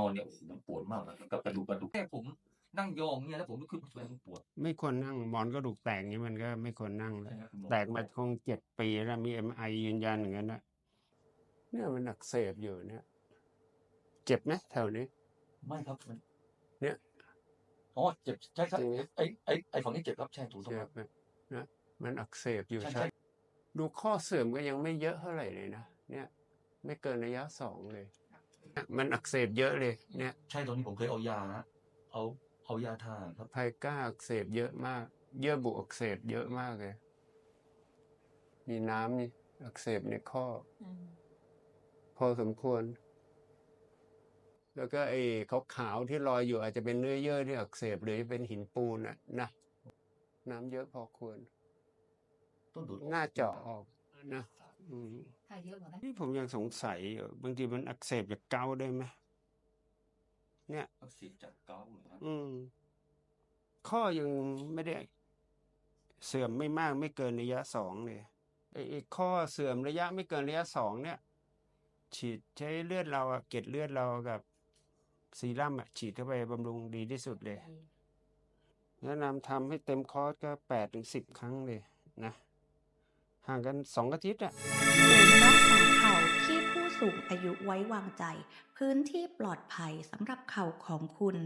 นอนเนี่ยโอ้โหมันปวดมากเลยกับกระดูกกระดูกแค่ผมนั่งยองเนี่ยแล้วผมลุกขึ้นมามันปวด ไม่ควรนั่งหมอนกระดูกแตกนี้มันก็ไม่ควรนั่งแล้วใช่ครับคุณหมอแตกมาคงเจ็ดปีแล้วมีเอ็มไอยืนยันอย่างนั้นนะเนี่ยมันอักเสบอยู่เนี่ย เจ็บไหมแถวนี้ ไม่ครับมันเนี่ยอ๋อเจ็บใช่ครับจริงไหมไอ้ไอ้ไอ้ฝั่งนี้เจ็บครับใช่ถูกต้องเจ็ครับบไหมนะมันอักเสบอยู่ใช่ใช่ใช่ดูข้อเสื่อมก็ยังไม่เยอะเท่าไหร่เลยนะเนี่ย ไม่เกินระยะสองเลย มันอักเสบเยอะเลย เนี่ยใช่ตอนนี้ผมเคยเอายานะเอาเอายาทาครับไพก้าอักเสบเยอะมาก เยื่อบุอักเสบเยอะมากเลย มีน้ำนี่อักเสบในข้อ พอสมควร แล้วก็ไอ้ขาวๆที่ลอยอยู่อาจจะเป็นเนื้อเยื่อที่อักเสบหรือเป็นหินปูนอะนะน้ำเยอะพอควร ต้นดูดหน้าเจาะออกนะอืม ถ้าเยอะกว่านั้นนี่ผมยังสงสัยอยู่บางทีมันอักเสบจากเกาต์ได้ไหมเนี่ยอักเสบจากเกาต์เหรอครับอืม ข้อยังไม่ได้ เสื่อมไม่มากไม่เกินระยะสองเลยไอ้ไอ้ข้อเสื่อมระยะไม่เกินระยะสองเนี่ย ฉีดใช้เลือดเราอะเกล็ดเลือดเรากับซีรั่มอะฉีดเข้าไปบำรุงดีที่สุดเลยแนะนำทำให้เต็มคอร์สก็แปดถึงสิบครั้งเลยนะ ห่างกันสองอาทิตย์อะศูนย์รักษาเข่าที่ผู้สูงอายุไว้วางใจ พื้นที่ปลอดภัยสำหรับเข่าของคุณ